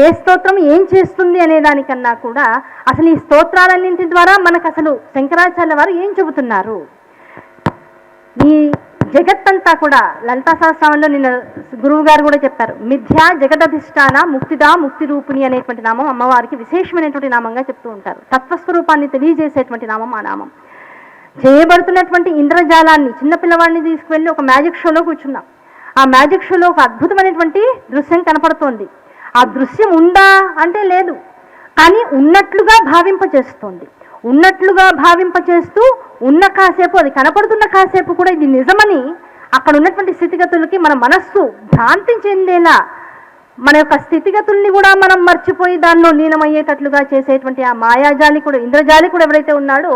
ఏ స్తోత్రం ఏం చేస్తుంది అనే దానికన్నా కూడా అసలు ఈ స్తోత్రాలన్నింటి ద్వారా మనకు అసలు శంకరాచార్య వారు ఏం చెబుతున్నారు? ఈ జగత్తంతా కూడా లలితా సహస్రంలో నిన్న గురువు గారు కూడా చెప్పారు మిథ్య జగదధిష్టాన ముక్తిదా ముక్తి రూపిణి అనేటువంటి నామం అమ్మవారికి విశేషమైనటువంటి నామంగా చెప్తూ ఉంటారు. తత్వస్వరూపాన్ని తెలియజేసేటువంటి నామం ఆ నామం. చేయబడుతున్నటువంటి ఇంద్రజాలాన్ని చిన్నపిల్లవాడిని తీసుకువెళ్ళి ఒక మ్యాజిక్ షోలో కూర్చున్నాం. ఆ మ్యాజిక్ షోలో ఒక అద్భుతమైనటువంటి దృశ్యం కనపడుతోంది. ఆ దృశ్యం ఉందా అంటే లేదు. కానీ ఉన్నట్లుగా భావింపచేస్తుంది. ఉన్నట్లుగా భావింపచేస్తూ ఉన్న కాసేపు అది కనపడుతున్న కాసేపు కూడా ఇది నిజమని అక్కడ ఉన్నటువంటి స్థితిగతులకి మన మనస్సు భ్రాంతి చెందేలా మన యొక్క స్థితిగతుల్ని కూడా మనం మర్చిపోయి దానిలో లీనమయ్యేటట్లుగా చేసేటువంటి ఆ మాయాజాలి కూడా ఇంద్రజాలి కూడా ఎవరైతే ఉన్నాడో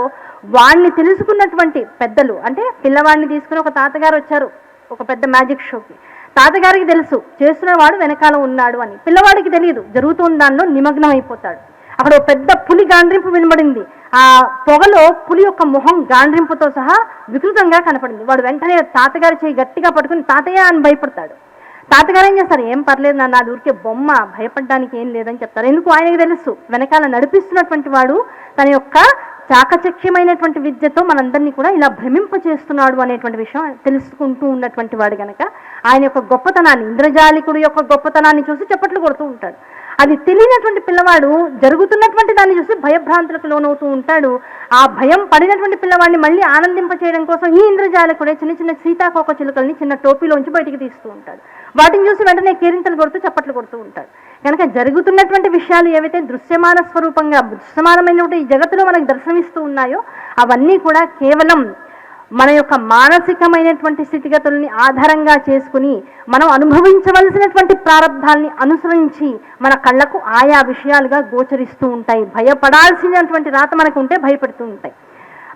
వాణ్ణి తెలుసుకున్నటువంటి పెద్దలు అంటే పిల్లవాడిని తీసుకుని ఒక తాతగారు వచ్చారు ఒక పెద్ద మ్యాజిక్ షోకి. తాతగారికి తెలుసు చేస్తున్నవాడు వెనకాల ఉన్నాడు అని. పిల్లవాడికి తెలియదు జరుగుతున్న దానిలో నిమగ్నం అయిపోతాడు అక్కడ ఒక పెద్ద పులి గాండ్రింపు వినబడింది. ఆ పొగలో పులి యొక్క మొహం గాండ్రింపుతో సహా వికృతంగా కనపడింది. వాడు వెంటనే తాతగారి చేయి గట్టిగా పట్టుకుని తాతయ్య అని భయపడతాడు. తాతగారు ఏం చేస్తారు? ఏం పర్లేదు నా అది ఊరికే బొమ్మ భయపడడానికి ఏం లేదని చెప్తారు. ఎందుకు? ఆయనకి తెలుసు. వెనకాల నడిపిస్తున్నటువంటి వాడు తన యొక్క చాకచక్యమైనటువంటి విద్యతో మనందరినీ కూడా ఇలా భ్రమింపచేస్తున్నాడు అనేటువంటి విషయం తెలుసుకుంటూ ఉన్నటువంటి వాడు గనక ఆయన యొక్క గొప్పతనాన్ని ఇంద్రజాలికుడు యొక్క గొప్పతనాన్ని చూసి చప్పట్లు కొడుతూ ఉంటాడు. అది తెలియనటువంటి పిల్లవాడు జరుగుతున్నటువంటి దాన్ని చూసి భయభ్రాంతులకు లోనవుతూ ఉంటాడు. ఆ భయం పడినటువంటి పిల్లవాడిని మళ్ళీ ఆనందింప చేయడం కోసం ఈ ఇంద్రజాలకుడే చిన్న చిన్న సీతాకోక చిలుకల్ని చిన్న టోపీలోంచి బయటికి తీస్తూ ఉంటాడు. వాటిని చూసి వెంటనే కేరింతలు కొడుతూ చప్పట్లు కొడుతూ ఉంటాడు. కనుక జరుగుతున్నటువంటి విషయాలు ఏవైతే దృశ్యమాన స్వరూపంగా దృశ్యమానమైనటువంటి ఈ జగత్తులో మనకు దర్శనమిస్తూ ఉన్నాయో అవన్నీ కూడా కేవలం మన యొక్క మానసికమైనటువంటి స్థితిగతుల్ని ఆధారంగా చేసుకుని మనం అనుభవించవలసినటువంటి ప్రారంధాల్ని అనుసరించి మన కళ్ళకు ఆయా విషయాలుగా గోచరిస్తూ ఉంటాయి. భయపడాల్సినటువంటి రాత మనకు ఉంటే భయపడుతూ ఉంటాయి.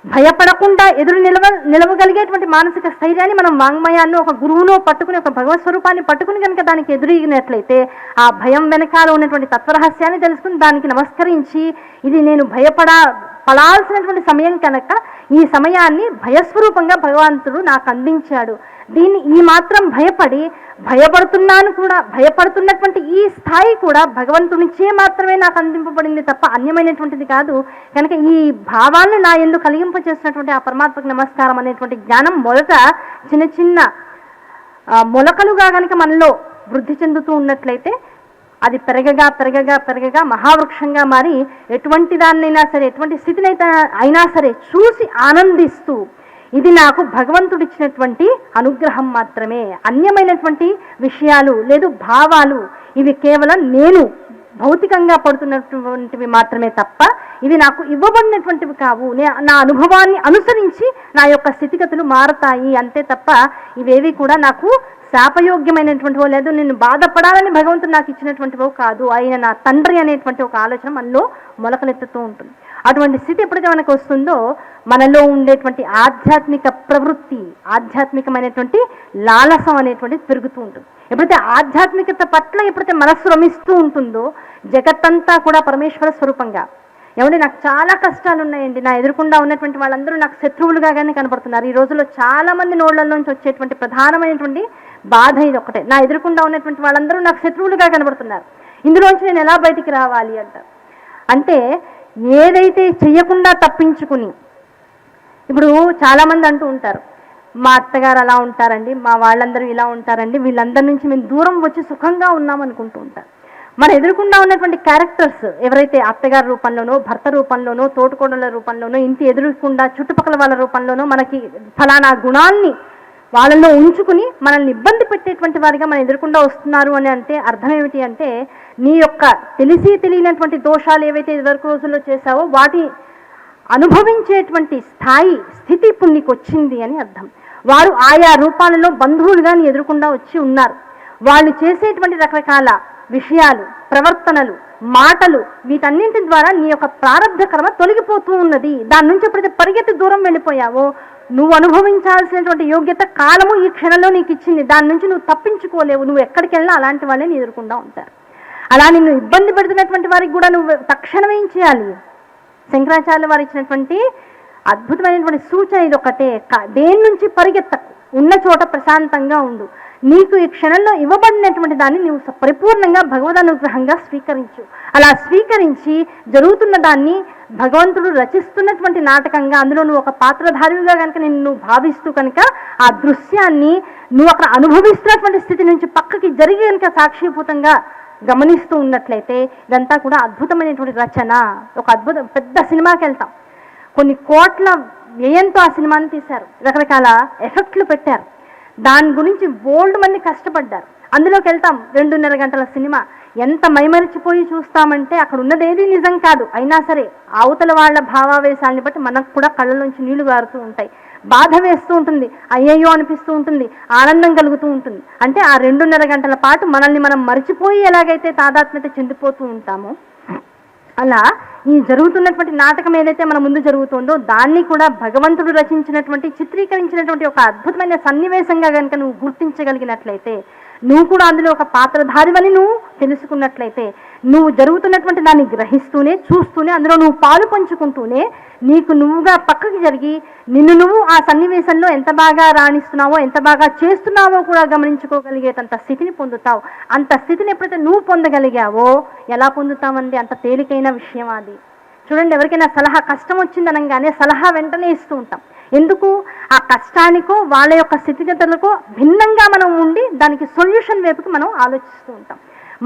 భయపడకుండా ఎదురు నిలవ నిలవగలిగేటువంటి మానసిక స్థైర్యాన్ని మనం వాంగ్మయాన్ని ఒక గురువులో పట్టుకుని ఒక భగవత్ స్వరూపాన్ని పట్టుకుని కనుక దానికి ఎదురీగినట్లయితే ఆ భయం వెనకాల ఉన్నటువంటి తత్వరహస్యాన్ని తెలుసుకుని దానికి నమస్కరించి ఇది నేను భయపడా పడాల్సినటువంటి సమయం కనుక ఈ సమయాన్ని భయస్వరూపంగా భగవంతుడు నాకు అందించాడు. దీన్ని ఈ మాత్రం భయపడి భయపడుతున్నాను కూడా భయపడుతున్నటువంటి ఈ స్థాయి కూడా భగవంతునిచే మాత్రమే నాకు అందింపబడింది తప్ప అన్యమైనటువంటిది కాదు. కనుక ఈ భావాలను నా ఎందుకు కలిగింప చేసినటువంటి ఆ పరమాత్మకు నమస్కారం అనేటువంటి జ్ఞానం మొదట చిన్న చిన్న మొలకలుగా కనుక మనలో వృద్ధి చెందుతూ ఉన్నట్లయితే అది పెరగగా పెరగగా పెరగగా మహావృక్షంగా మారి ఎటువంటి దాన్నైనా సరే ఎటువంటి స్థితినైతే అయినా సరే చూసి ఆనందిస్తూ ఇది నాకు భగవంతుడు ఇచ్చినటువంటి అనుగ్రహం మాత్రమే. అన్యమైనటువంటి విషయాలు లేదు భావాలు ఇవి కేవలం నేను భౌతికంగా పడుతున్నటువంటివి మాత్రమే తప్ప ఇవి నాకు ఇవ్వబడినటువంటివి కావు. నే- నా అనుభవాన్ని అనుసరించి నా యొక్క స్థితిగతులు మారతాయి అంతే తప్ప ఇవేవి కూడా నాకు శాపయోగ్యమైనటువంటివో లేదు నేను బాధపడాలని భగవంతుడు నాకు ఇచ్చినటువంటివో కాదు. ఆయన నా తండ్రి అనేటువంటి ఒక ఆలోచన మనలో మొలకలెత్తుతూ ఉంటుంది. అటువంటి స్థితి ఎప్పుడైతే మనకు వస్తుందో మనలో ఉండేటువంటి ఆధ్యాత్మిక ప్రవృత్తి ఆధ్యాత్మికమైనటువంటి లాలసం అనేటువంటిది పెరుగుతూ ఉంటుంది. ఎప్పుడైతే ఆధ్యాత్మికత పట్ల ఎప్పుడైతే మనస్సు రమిస్తూ ఉంటుందో జగత్తంతా కూడా పరమేశ్వర స్వరూపంగా. ఏమంటే నాకు చాలా కష్టాలు ఉన్నాయండి నా ఎదురుకుండా ఉన్నటువంటి వాళ్ళందరూ నాకు శత్రువులుగా కానీ కనపడుతున్నారు ఈ రోజుల్లో చాలా మంది నోళ్ళ నుంచి వచ్చేటువంటి ప్రధానమైనటువంటి బాధ ఇది ఒకటే నా ఎదురుకుండా ఉన్నటువంటి వాళ్ళందరూ నాకు శత్రువులుగా కనబడుతున్నారు. ఇందులోంచి నేను ఎలా బయటికి రావాలి అంటారు అంటే ఏదైతే చెయ్యకుండా తప్పించుకుని ఇప్పుడు చాలామంది అంటూ ఉంటారు మా అత్తగారు అలా ఉంటారండి మా వాళ్ళందరూ ఇలా ఉంటారండి వీళ్ళందరి నుంచి మేము దూరం వచ్చి సుఖంగా ఉన్నాం అనుకుంటూ ఉంటారు. మన ఎదురుకుండా ఉన్నటువంటి క్యారెక్టర్స్ ఎవరైతే అత్తగారి రూపంలోనో భర్త రూపంలోనో తోటకోడల రూపంలోనో ఇంటి ఎదురుకుండా చుట్టుపక్కల వాళ్ళ రూపంలోనో మనకి ఫలానా గుణాల్ని వాళ్ళలో ఉంచుకుని మనల్ని ఇబ్బంది పెట్టేటువంటి వారిగా మనం ఎదురుకుండా వస్తున్నారు అని అంటే అర్థం ఏమిటి అంటే నీ యొక్క తెలిసి తెలియనటువంటి దోషాలు ఏవైతే ఇదివరకు రోజుల్లో చేశావో వాటి అనుభవించేటువంటి స్థాయి స్థితి ఇప్పుడు నీకు వచ్చింది అని అర్థం. వారు ఆయా రూపాలలో బంధువులుగా నీ ఎదురుకుండా వచ్చి ఉన్నారు. వాళ్ళు చేసేటువంటి రకరకాల విషయాలు ప్రవర్తనలు మాటలు వీటన్నింటి ద్వారా నీ యొక్క ప్రారంభ కర్మ తొలగిపోతూ ఉన్నది. దాని నుంచి ఎప్పుడైతే పరిగెత్తి దూరం వెళ్ళిపోయావో నువ్వు అనుభవించాల్సినటువంటి యోగ్యత కాలము ఈ క్షణంలో నీకు ఇచ్చింది. దాని నుంచి నువ్వు తప్పించుకోలేవు. నువ్వు ఎక్కడికి వెళ్ళినా అలాంటి వాళ్ళే నీ ఎదుర్కొంటూ ఉంటారు. అలా నిన్ను ఇబ్బంది పెడుతున్నటువంటి వారికి కూడా నువ్వు తక్షణం ఏం చేయాలి? శంకరాచార్య వారు ఇచ్చినటువంటి అద్భుతమైనటువంటి సూచన ఇది ఒకటే దేని నుంచి పరిగెత్తకు ఉన్న చోట ప్రశాంతంగా ఉండు. నీకు ఈ క్షణంలో ఇవ్వబడినటువంటి దాన్ని నువ్వు పరిపూర్ణంగా భగవద్ అనుగ్రహంగా స్వీకరించు. అలా స్వీకరించి జరుగుతున్న దాన్ని భగవంతుడు రచిస్తున్నటువంటి నాటకంగా అందులో నువ్వు ఒక పాత్రధారిగా కనుక నేను నువ్వు భావిస్తూ కనుక ఆ దృశ్యాన్ని నువ్వు అక్కడ అనుభవిస్తున్నటువంటి స్థితి నుంచి పక్కకి జరిగి కనుక సాక్షిభూతంగా గమనిస్తూ ఉన్నట్లయితే ఇదంతా కూడా అద్భుతమైనటువంటి రచన. ఒక అద్భుతం పెద్ద సినిమాకి వెళ్తాం. కొన్ని కోట్ల వ్యయంతో ఆ సినిమాని తీశారు. రకరకాల ఎఫెక్ట్లు పెట్టారు. దాని గురించి బోల్డ్ మంది కష్టపడ్డారు. అందులోకి వెళ్తాం. రెండున్నర గంటల సినిమా. ఎంత మైమరిచిపోయి చూస్తామంటే అక్కడ ఉన్నదేది నిజం కాదు. అయినా సరే అవతల వాళ్ళ భావావేశాన్ని బట్టి మనకు కూడా కళ్ళ నుంచి నీళ్ళు గారుతూ ఉంటాయి. బాధ వేస్తూ ఉంటుంది. అయ్యయ్యో అనిపిస్తూ ఉంటుంది. ఆనందం కలుగుతూ ఉంటుంది. అంటే ఆ రెండున్నర గంటల పాటు మనల్ని మనం మర్చిపోయి ఎలాగైతే తాదాత్మ్యత చెందిపోతూ ఉంటామో అలా ఈ జరుగుతున్నటువంటి నాటకం ఏదైతే మన ముందు జరుగుతుందో దాన్ని కూడా భగవంతుడు రచించినటువంటి చిత్రీకరించినటువంటి ఒక అద్భుతమైన సన్నివేశంగా కనుక నువ్వు గుర్తించగలిగినట్లయితే నువ్వు కూడా అందులో ఒక పాత్రధారివని నువ్వు తెలుసుకున్నట్లయితే నువ్వు జరుగుతున్నటువంటి దాన్ని గ్రహిస్తూనే చూస్తూనే అందులో నువ్వు పాలు పంచుకుంటూనే నీకు నువ్వుగా పక్కకి జరిగి నిన్ను నువ్వు ఆ సన్నివేశంలో ఎంత బాగా రాణిస్తున్నావో ఎంత బాగా చేస్తున్నావో కూడా గమనించుకోగలిగేటంత స్థితిని పొందుతావు. అంత స్థితిని ఎప్పుడైతే నువ్వు పొందగలిగావో ఎలా పొందుతావండి? అంత తేలికైన విషయం అది. చూడండి ఎవరికైనా సలహా కష్టం వచ్చిందనగానే సలహా వెంటనే ఇస్తూ ఉంటాం. ఎందుకు? ఆ కష్టానికో వాళ్ళ యొక్క స్థితిగతులకో భిన్నంగా మనం ఉండి దానికి సొల్యూషన్ వైపుకి మనం ఆలోచిస్తూ ఉంటాం.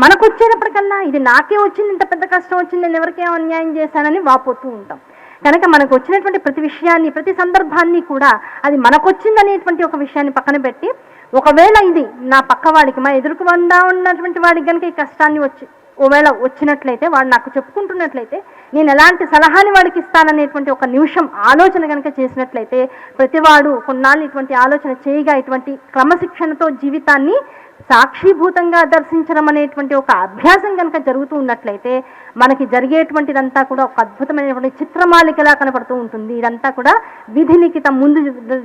మనకు వచ్చేటప్పటికన్నా ఇది నాకే వచ్చింది ఇంత పెద్ద కష్టం వచ్చింది నేను ఎవరికే అన్యాయం చేశానని వాపోతూ ఉంటాం. కనుక మనకు వచ్చినటువంటి ప్రతి విషయాన్ని ప్రతి సందర్భాన్ని కూడా అది మనకొచ్చిందనేటువంటి ఒక విషయాన్ని పక్కన పెట్టి ఒకవేళ ఇది నా పక్క వాడికి మా ఎదురుకు వండా ఉన్నటువంటి వాడికి కనుక ఈ కష్టాన్ని వచ్చి ఒకవేళ వచ్చినట్లయితే వాడు నాకు చెప్పుకుంటున్నట్లయితే నేను ఎలాంటి సలహాని వాడికి ఇస్తాననేటువంటి ఒక నిమిషం ఆలోచన కనుక చేసినట్లయితే ప్రతివాడు కొన్నాళ్ళు ఇటువంటి ఆలోచన చేయగా ఇటువంటి క్రమశిక్షణతో జీవితాన్ని సాక్షిభూతంగా దర్శించడం అనేటువంటి ఒక అభ్యాసం కనుక జరుగుతూ ఉన్నట్లయితే మనకి జరిగేటువంటిదంతా కూడా ఒక అద్భుతమైనటువంటి చిత్రమాలికలా కనపడుతూ ఉంటుంది. ఇదంతా కూడా విధి లిఖితం ముందు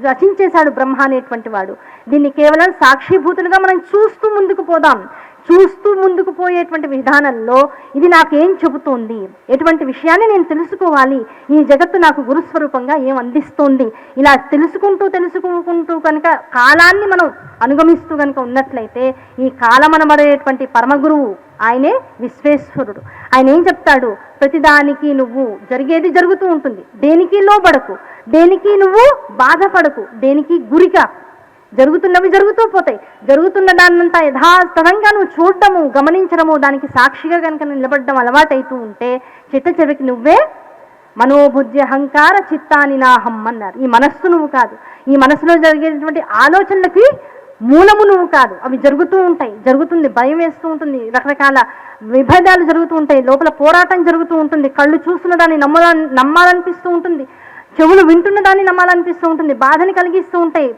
రచించేశాడు బ్రహ్మ అనేటువంటి వాడు. దీన్ని కేవలం సాక్షిభూతులుగా మనం చూస్తూ ముందుకు పోదాం. చూస్తూ ముందుకు పోయేటువంటి విధానంలో ఇది నాకేం చెబుతోంది? ఎటువంటి విషయాన్ని నేను తెలుసుకోవాలి? ఈ జగత్తు నాకు గురుస్వరూపంగా ఏం అందిస్తోంది? ఇలా తెలుసుకుంటూ తెలుసుకుంటూ కనుక కాలాన్ని మనం అనుగమిస్తూ కనుక ఉన్నట్లయితే ఈ కాలమనబడేటువంటి పరమగురువు ఆయనే విశ్వేశ్వరుడు. ఆయన ఏం చెప్తాడు? ప్రతిదానికి నువ్వు జరిగేది జరుగుతూ ఉంటుంది. దేనికి లోబడకు? దేనికి నువ్వు బాధపడకు? దేనికి గురికా జరుగుతున్నవి జరుగుతూ పోతాయి. జరుగుతున్న దాన్నంతా యథాతథంగా నువ్వు చూడడము గమనించడము దానికి సాక్షిగా కనుక నిలబడడం అలవాటైతూ ఉంటే చిట్ట చెవికి నువ్వే మనోబుద్ధి అహంకార చిత్తాని నాహం అన్నారు ఈ మనస్సు నువ్వు కాదు. ఈ మనసులో జరిగేటువంటి ఆలోచనలకి మూలము నువ్వు కాదు. అవి జరుగుతూ ఉంటాయి. జరుగుతుంది భయం వేస్తూ ఉంటుంది రకరకాల విభేదాలు జరుగుతూ ఉంటాయి. లోపల పోరాటం జరుగుతూ ఉంటుంది. కళ్ళు చూస్తున్న దాన్ని నమ్మాలని నమ్మాలనిపిస్తూ ఉంటుంది. చెవులు వింటున్న దాన్ని నమ్మాలనిపిస్తూ ఉంటుంది. బాధని కలిగిస్తూ ఉంటాయి.